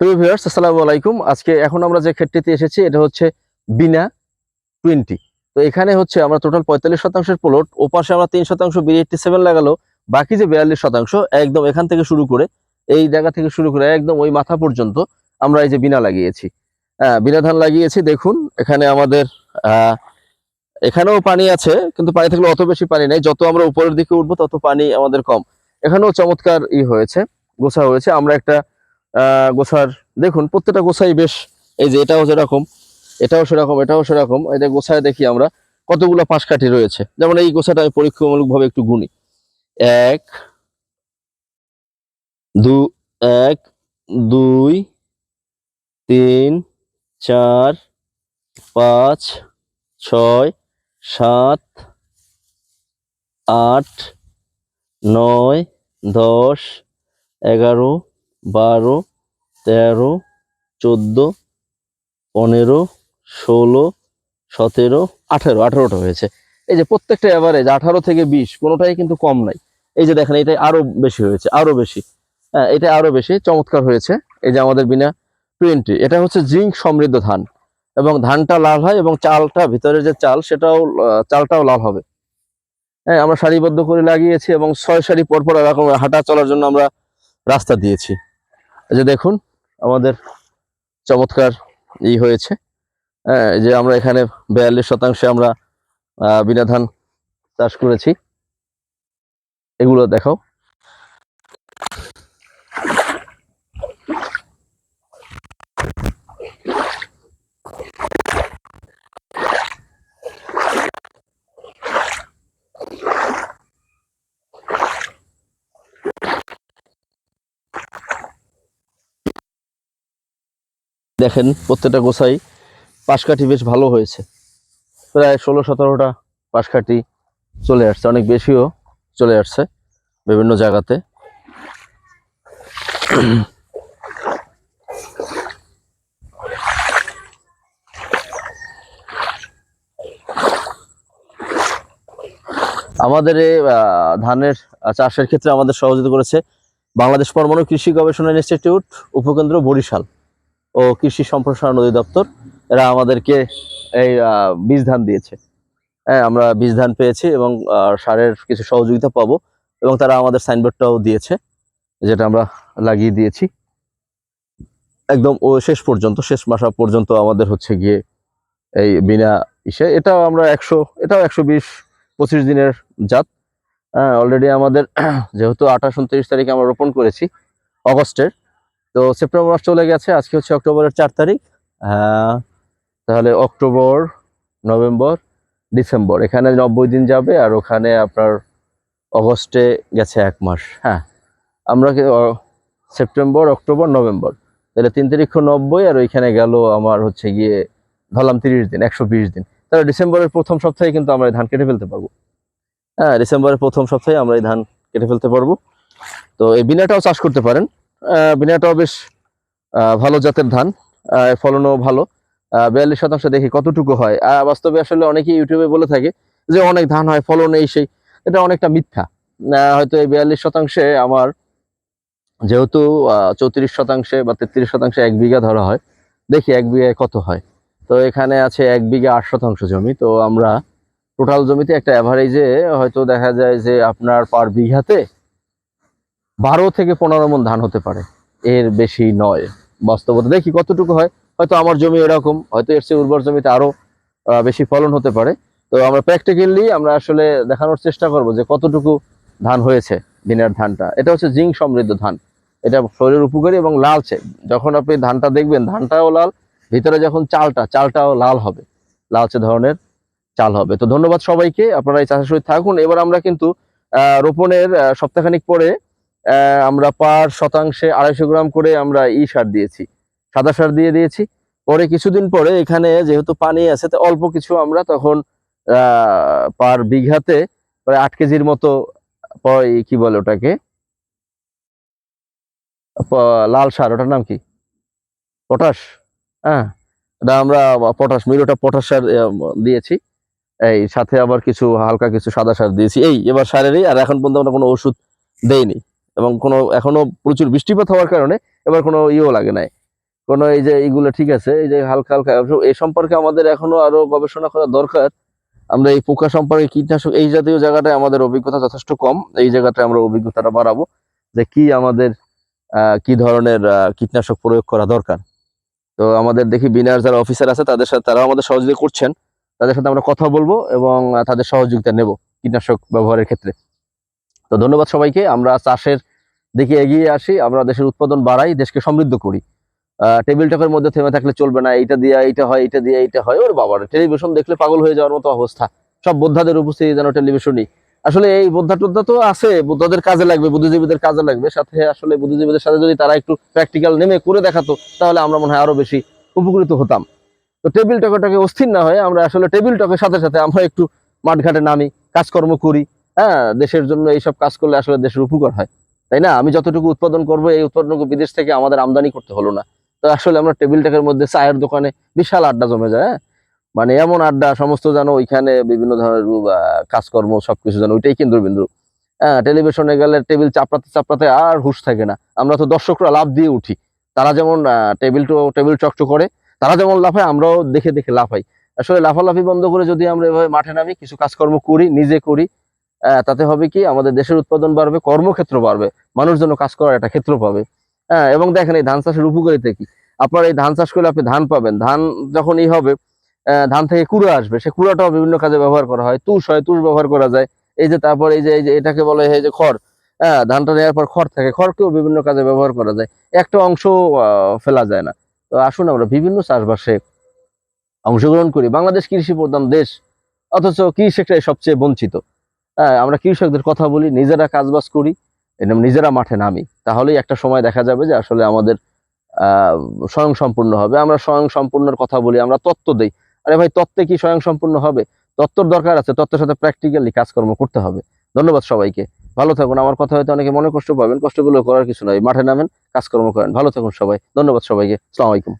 প্রিয় ভিউয়ার্স আসসালামু আলাইকুম। আজকে এখন আমরা যে ক্ষেতটিতে এসেছি, এটা হচ্ছে বিনা টোয়েন্টি তো এখানে হচ্ছে আমরা টোটাল পঁয়তাল্লিশ শতাংশের প্লট ওপাশে আমরা তিন শতাংশ বি এইটটি সেভেন লাগালো, বাকি যে বিয়াল্লিশ শতাংশ, একদম এখান থেকে শুরু করে, এই জায়গা থেকে শুরু করে, একদম ওই মাথা পর্যন্ত আমরা এই যে বিনা লাগিয়েছি। হ্যাঁ বিনা ধান লাগিয়েছি, দেখুন, এখানে আমাদের এখানেও পানি আছে, কিন্তু পানি থাকলে অত বেশি পানি নেই। যত আমরা উপরের দিকে উঠবো, তত পানি আমাদের কম। এখানেও চমৎকার ই হয়েছে, গোছা হয়েছে। আমরা একটা গোছার, দেখুন প্রত্যেকটা গোছাই বেশ, এই যে এটাও যেরকম এটাও সেরকম এটাও সেরকম এটা গোছায় দেখি আমরা, কতগুলো পাশকাঠি রয়েছে। যেমন এই গোছাটা আমি পরীক্ষামূলক ভাবে একটু গুনি। এক, দু, এক, দুই, তিন, চার, পাঁচ, ছয়, সাত, আট, নয়, দশ, এগারো বারো, তেরো, চোদ্দ, পনেরো, ষোলো, সতেরো, আঠেরো, আঠেরোটা হয়েছে। এই যে প্রত্যেকটা অ্যাভারেজ আঠারো থেকে বিশ, কোনোটাই কিন্তু কম নাই। এই যে দেখেন এটা আরও বেশি হয়েছে, আরও বেশি। হ্যাঁ এটা আরও বেশি, চমৎকার হয়েছে। এই যে আমাদের বিনা টোয়েন্টি এটা হচ্ছে জিঙ্ক সমৃদ্ধ ধান। এবং ধানটা লাল হয় এবং চালটা, ভিতরে যে চাল, সেটাও চালটাও লাল হবে। হ্যাঁ আমরা সারিবদ্ধ করে লাগিয়েছি এবং ছয় সারি পরপর এরকম হাঁটা চলার জন্য আমরা রাস্তা দিয়েছি। যে দেখুন, আমাদের চমৎকার ই হয়েছে। হ্যাঁ যে আমরা এখানে বিয়াল্লিশ শতাংশে আমরা বিনা ধান চাষ করেছি। এগুলো দেখাও। দেখেন প্রত্যেকটা গোছাই পাশকাঠি বেশ ভালো হয়েছে। প্রায় ষোলো সতেরোটা পাশকাঠি চলে আসছে, অনেক বেশিও চলে আসছে বিভিন্ন জায়গাতে। আমাদের ধানের চাষের ক্ষেত্রে আমাদের সহযোগিতা করেছে বাংলাদেশ পরমাণু কৃষি গবেষণা ইনস্টিটিউট, উপকেন্দ্র বরিশাল। ও কৃষি সম্প্রসারণ অধিদপ্তর, এরা আমাদেরকে এই বীজ ধান দিয়েছে। হ্যাঁ আমরা বীজ ধান পেয়েছি এবং সারের কিছু সহযোগিতা পাবো এবং তারা আমাদের সাইনবোর্ডটাও দিয়েছে, যেটা আমরা লাগিয়ে দিয়েছি। একদম ও শেষ পর্যন্ত, শেষ মাসা পর্যন্ত আমাদের হচ্ছে গিয়ে এই বিনা ইসে। এটাও আমরা একশো, এটাও একশো বিশ, পঁচিশ দিনের জাত। হ্যাঁ অলরেডি আমাদের, যেহেতু আঠাশ, উনত্রিশ তারিখে আমরা রোপণ করেছি, অগস্টের। তো সেপ্টেম্বর মাস চলে গেছে আজকে হচ্ছে অক্টোবরের চার তারিখ। আহ, তাহলে অক্টোবর নভেম্বর ডিসেম্বর এখানে নব্বই দিন যাবে আর ওখানে আপনার অগস্টে গেছে এক মাস হ্যাঁ। আমরা সেপ্টেম্বর অক্টোবর নভেম্বর তাহলে তিন তারিখ নব্বই আর ওইখানে গেল আমার হচ্ছে গিয়ে ধরলাম তিরিশ দিন একশো বিশ দিন। তাহলে ডিসেম্বরের প্রথম সপ্তাহে কিন্তু আমরা ধান কেটে ফেলতে পারব। হ্যাঁ ডিসেম্বরের প্রথম সপ্তাহে আমরা এই ধান কেটে ফেলতে পারব। তো এই বিনাটাও চাষ করতে পারেন। বিনাটাও বেশ ভালো জাতের ধান ফলনও ভালো। বিয়াল্লিশ শতাংশ দেখি কতটুকু হয়। আহ, বাস্তবে আসলে অনেকেই ইউটিউবে বলে থাকে যে অনেক ধান হয় ফলন এই সেই। এটা অনেকটা মিথ্যা। হয়তো এই বিয়াল্লিশ শতাংশে আমার যেহেতু চৌত্রিশ শতাংশে বা তেত্রিশ শতাংশে এক বিঘা ধরা হয় দেখি এক বিঘায় কত হয়। তো এখানে আছে এক বিঘা আট শতাংশ জমি। তো আমরা টোটাল জমিতে একটা অ্যাভারেজে হয়তো দেখা যায় যে আপনার পার বিঘাতে বারো থেকে পনেরো মন ধান হতে পারে। এর বেশি নয়। বাস্তবতা দেখি কতটুকু হয়। হয়তো আমার জমি এরকম হয়তো এর চেয়ে উর্বর জমিতে আরও আহ, বেশি ফলন হতে পারে। তো আমরা প্র্যাকটিক্যালি আমরা আসলে দেখানোর চেষ্টা করব যে কতটুকু ধান হয়েছে দিনের ধানটা। এটা হচ্ছে জিঙ্ক সমৃদ্ধ ধান। এটা শরীরের উপকারী এবং লালচে। যখন আপনি ধানটা দেখবেন ধানটাও লাল ভিতরে যখন চালটা চালটাও লাল হবে। লালচে ধরনের চাল হবে। তো ধন্যবাদ সবাইকে। আপনারা এই চাষের সহিত থাকুন। এবার আমরা কিন্তু রোপণের সপ্তাহখানিক পরে আমরা পার শতাংশে আড়াইশো গ্রাম করে আমরা ই সার দিয়েছি, সাদা সার দিয়ে দিয়েছি। পরে কিছুদিন পরে এখানে যেহেতু পানি আছে, তো অল্প কিছু আমরা তখন পার বিঘাতে প্রায় আট কেজির মতো কি বলে ওটাকে? লাল সার, ওটার নাম কি? পটাশ? হ্যাঁ এটা আমরা পটাশ মিরোটা পটাশ সার দিয়েছি। এই সাথে আবার কিছু হালকা কিছু সাদা সার দিয়েছি। এই, এবার সারেরই, আর এখন পর্যন্ত আমরা কোনো ওষুধ দেইনি। এবং কোনো, এখনও প্রচুর বৃষ্টিপাত হওয়ার কারণে এবার কোনো ইয়েও লাগে নাই। কোনো এই যে এইগুলো ঠিক আছে, এই যে হালকা হালকা, এই সম্পর্কে আমাদের এখনও আরও গবেষণা করা দরকার। আমরা এই পোকা সম্পর্কে কীটনাশক, এই জাতীয় জায়গাটায় আমাদের অভিজ্ঞতা যথেষ্ট কম, এই জায়গাটায় আমরা অভিজ্ঞতাটা বাড়াবো যে কি আমাদের কি ধরনের কীটনাশক প্রয়োগ করা দরকার। তো আমাদের দেখি বিনার যারা অফিসার আছে, তাদের সাথে, তারাও আমাদের সহযোগিতা করছেন। তাদের সাথে আমরা কথা বলব এবং তাদের সহযোগিতা নেব কীটনাশক ব্যবহারের ক্ষেত্রে। তো ধন্যবাদ সবাইকে, আমরা চাষের দিকে এগিয়ে আসি, আমরা দেশের উৎপাদন বাড়াই, দেশকে সমৃদ্ধ করি। টেবিল টকের মধ্যে থেমে থাকলে চলবে না, এইটা দিয়ে, এইটা হয়, এইটা দিয়ে, এইটা হয়। ওর বাবার টেলিভিশন দেখলে পাগল হয়ে যাওয়ার মতো অবস্থা। সব বোদ্ধাদের উপস্থিতি যেন টেলিভিশনই আসলে এই বোদ্ধা টোদ্ধা তো আছে, বোদ্ধাদের কাজে লাগবে, বুদ্ধিজীবীদের কাজে লাগবে। সাথে আসলে বুদ্ধিজীবীদের সাথে যদি তারা একটু প্র্যাকটিক্যাল নেমে করে দেখাতো, তাহলে আমরা মনে হয় আরও বেশি উপকৃত হতাম। তো টেবিল টকেটাকে অস্থির না হয়ে আমরা আসলে টেবিল টকের সাথে সাথে আমরা একটু মাঠঘাটে নামি, কাজকর্ম করি। হ্যাঁ দেশের জন্য এইসব কাজ করলে আসলে দেশের উপকার হয়। তাই না? আমি যতটুকু উৎপাদন করব, এই উৎপাদনটুকু বিদেশ থেকে আমাদের আমদানি করতে হলো না। তো আসলে আমরা টেবিল টকের মধ্যে চায়ের দোকানে বিশাল আড্ডা জমে যায় হ্যাঁ? মানে এমন আড্ডা, সমস্ত যেন ওইখানে বিভিন্ন ধরনের কাজকর্ম, সবকিছু যেন ওইটাই কেন্দ্রবিন্দু। হ্যাঁ টেলিভিশনে গেলে টেবিল চাপড়াতে চাপড়াতে আর হুশ থাকে না। আমরা তো দর্শকরা লাভ দিয়ে উঠি। তারা যেমন টেবিল টু, টেবিল চকচক করে, তারা যেমন লাফায় আমরাও দেখে দেখে লাফাই আসলে লাফালাফি বন্ধ করে যদি আমরা এভাবে মাঠে নামি, কিছু কাজকর্ম করি, নিজে করি তাতে হবে কি? আমাদের দেশের উৎপাদন বাড়বে কর্মক্ষেত্র বাড়বে মানুষ যেন কাজ করার একটা ক্ষেত্র পাবে। হ্যাঁ এবং দেখেন এই ধান চাষের উপকারিতা কি? আপনার এই ধান চাষ করলে আপনি ধান পাবেন। ধান যখনই হবে আহ, ধান থেকে কুড়া আসবে। সে কুড়াটাও বিভিন্ন কাজে ব্যবহার করা হয়। তুষ হয় তুষ ব্যবহার করা যায়। এই যে তারপর এই যে এই যে এটাকে বলে এই যে খড়। হ্যাঁ ধানটা নেওয়ার পর খড় থাকে। খড়কেও বিভিন্ন কাজে ব্যবহার করা যায়। একটা অংশ ফেলা যায় না। তো আসুন আমরা বিভিন্ন চাষবাসে অংশগ্রহণ করি। বাংলাদেশ কৃষি প্রধান দেশ অথচ কৃষি কৃষকরাই সবচেয়ে বঞ্চিত। আমরা কৃষকদের কথা বলি, নিজেরা কাজবাজ করি এবং নিজেরা মাঠে নামি। তাহলেই একটা সময় দেখা যাবে যে আসলে আমাদের স্বয়ং সম্পূর্ণ হবে। আমরা স্বয়ং সম্পূর্ণের কথা বলি, আমরা তত্ত্ব দেই। আরে ভাই, তত্ত্বে কি স্বয়ং সম্পূর্ণ হবে? তত্ত্বর দরকার আছে, তত্ত্বের সাথে প্র্যাকটিক্যালি কাজকর্ম করতে হবে। ধন্যবাদ সবাইকে। ভালো থাকুন। আমার কথা হয়তো অনেকে মনে কষ্ট পাবেন, কষ্টগুলো করার কিছু নয় মাঠে নামেন, কাজকর্ম করেন। ভালো থাকুন সবাই। ধন্যবাদ সবাইকে। আলাইকুম।